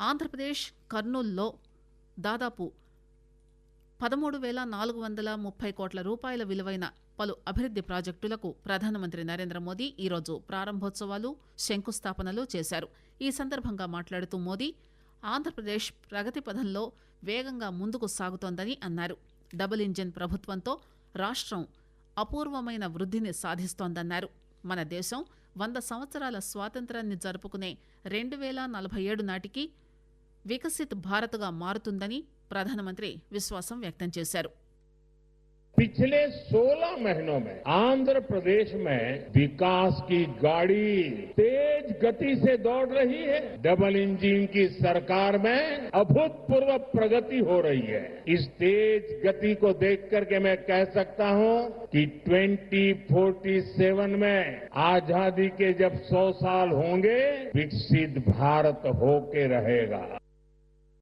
ఆంధ్రప్రదేశ్ కర్నూల్లో దాదాపు పదమూడు వేల నాలుగు వందల ముప్పై కోట్ల రూపాయల విలువైన పలు అభివృద్ది ప్రాజెక్టులకు ప్రధానమంత్రి నరేంద్ర మోదీ ఈరోజు ప్రారంభోత్సవాలు శంకుస్థాపనలు చేశారు. ఈ సందర్భంగా మాట్లాడుతూ మోదీ ఆంధ్రప్రదేశ్ ప్రగతి పథంలో వేగంగా ముందుకు సాగుతోందని అన్నారు. డబుల్ ఇంజిన్ ప్రభుత్వంతో రాష్ట్రం అపూర్వమైన వృద్ధిని సాధిస్తోందన్నారు. మన దేశం వంద సంవత్సరాల స్వాతంత్రాన్ని జరుపుకునే రెండు వేల నలభై ఏడు నాటికి వికసిత్ భారత్గా మారుతుందని ప్రధానమంత్రి విశ్వాసం వ్యక్తం చేశారు पिछले 16 महीनों में आंध्र प्रदेश में विकास की गाड़ी तेज गति से दौड़ रही है डबल इंजन की सरकार में अभूतपूर्व प्रगति हो रही है इस तेज गति को देख करके मैं कह सकता हूं कि 2047 में आजादी के जब 100 साल होंगे विकसित भारत होके रहेगा